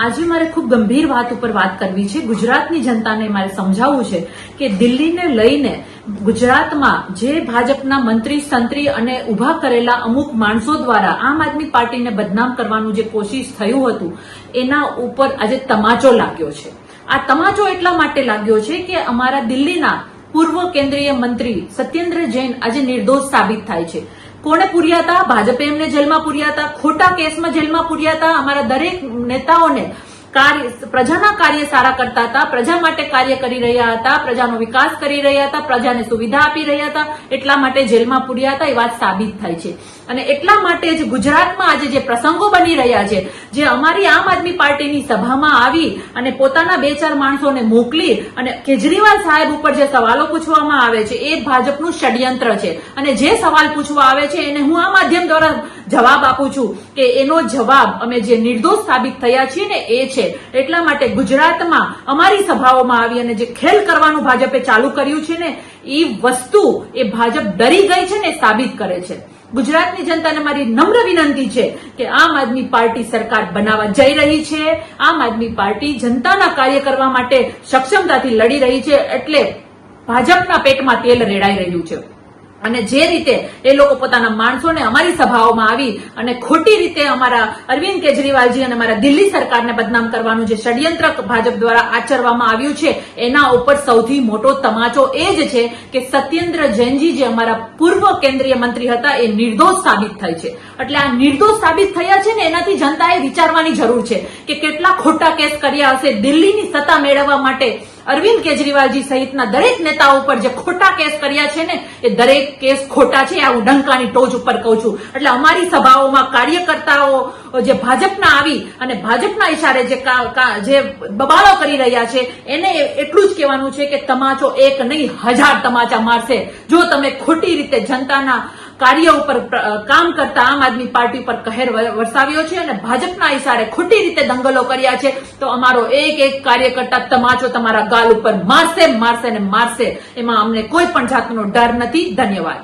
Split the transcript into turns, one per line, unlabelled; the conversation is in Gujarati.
આજે મારે ખૂબ ગંભીર વાત ઉપર વાત કરવી છે. ગુજરાતની જનતાને મારે સમજાવવું છે કે દિલ્હીને લઈને ગુજરાતમાં જે ભાજપના મંત્રી, સંત્રી અને ઊભા કરેલા અમુક માણસો દ્વારા આમ આદમી પાર્ટીને બદનામ કરવાનું જે કોશિશ થયું હતું, એના ઉપર આજે તમાચો લાગ્યો છે. આ તમાચો એટલા માટે લાગ્યો છે કે અમારા દિલ્હીના પૂર્વ કેન્દ્રીય મંત્રી સત્યેન્દ્ર જૈન આજે નિર્દોષ સાબિત થાય છે. કોણે પૂર્યા હતા? ભાજપે એમને જેલમાં પૂર્યા હતા? ખોટા કેસમાં જેલમાં પૂર્યા હતા? અમારા દરેક નેતાઓને કાર્ય, પ્રજાના કાર્ય સારા કરતા હતા, પ્રજા માટે કાર્ય કરી રહ્યા હતા, પ્રજાનો વિકાસ કરી રહ્યા હતા, પ્રજાને સુવિધા આપી રહ્યા હતા, એટલા માટે જેલમાં પૂર્યા હતા, એ વાત સાબિત થાય છે. અને એટલા માટે જ ગુજરાતમાં આજે જે પ્રસંગો બની રહ્યા છે, જે અમારી આમ આદમી પાર્ટીની સભામાં આવી અને પોતાના બે ચાર માણસોને મોકલી અને કેજરીવાલ સાહેબ ઉપર જે સવાલો પૂછવામાં આવે છે, એ ભાજપનું ષડયંત્ર છે. અને જે સવાલ પૂછવા આવે છે, એને હું આ માધ્યમ દ્વારા જવાબ આપું છું કે એનો જવાબ અમે જે નિર્દોષ સાબિત થયા છીએ ને એ છે. એટલા માટે ગુજરાતમાં અમારી સભાઓમાં આવી અને જે ખેલ કરવાનું ભાજપે ચાલુ કર્યું છે ને, એ વસ્તુ એ ભાજપ ડરી ગઈ છે ને સાબિત કરે છે. ગુજરાતની જનતાને મારી નમ્ર વિનંતી છે કે આમ આદમી પાર્ટી સરકાર બનાવવા જઈ રહી છે, આમ આદમી પાર્ટી જનતાના કાર્ય કરવા માટે સક્ષમતાથી લડી રહી છે, એટલે ભાજપના પેટમાં તેલ રેડાઈ રહ્યું છે. અને જે રીતે એ લોકો પોતાના માણસોને અમારી સભાઓમાં આવી અને ખોટી રીતે અમારા અરવિંદ કેજરીવાલજી અને અમારા દિલ્હી સરકારને બદનામ કરવાનું જે ષડયંત્ર ભાજપ દ્વારા આચરવામાં આવ્યું છે, એના ઉપર સૌથી મોટો તમાચો એ જ છે કે સત્યેન્દ્ર જૈનજી જે અમારા પૂર્વ કેન્દ્રીય મંત્રી હતા, એ નિર્દોષ સાબિત થાય છે. એટલે આ નિર્દોષ સાબિત થયા છે ને એનાથી જનતાએ વિચારવાની જરૂર છે કે કેટલા ખોટા કેસ કર્યા હશે દિલ્હીની સત્તા મેળવવા માટે. અરવિંદ કેજરીવાલજી સહિતના દરેક નેતાઓ ઉપર જે ખોટા કેસ કર્યા છે ને, એ દરેક કેસ ખોટા છે. આ હું ડંકાની ટોચ ઉપર કહું છું. એટલે અમારી સભાઓમાં કાર્યકર્તાઓ જે ભાજપના આવી અને ભાજપના ઇશારે જે જે બબાળો કરી રહ્યા છે, એને એટલું જ કહેવાનું છે કે તમાચો એક નહીં, હજાર તમાચા મારશે. જો તમે ખોટી રીતે જનતાના કાર્ય ઉપર કામ કરતા આમ આદમી પાર્ટી ઉપર કહેર વરસાવ્યો છે અને ભાજપના ઇશારે ખોટી રીતે દંગલો કર્યા છે, તો અમારો એક એક કાર્યકર્તા તમાચો તમારા ગાલ ઉપર મારશે મારશે ને મારશે. એમાં અમને કોઈ પણ જાતનો ડર નથી. ધન્યવાદ.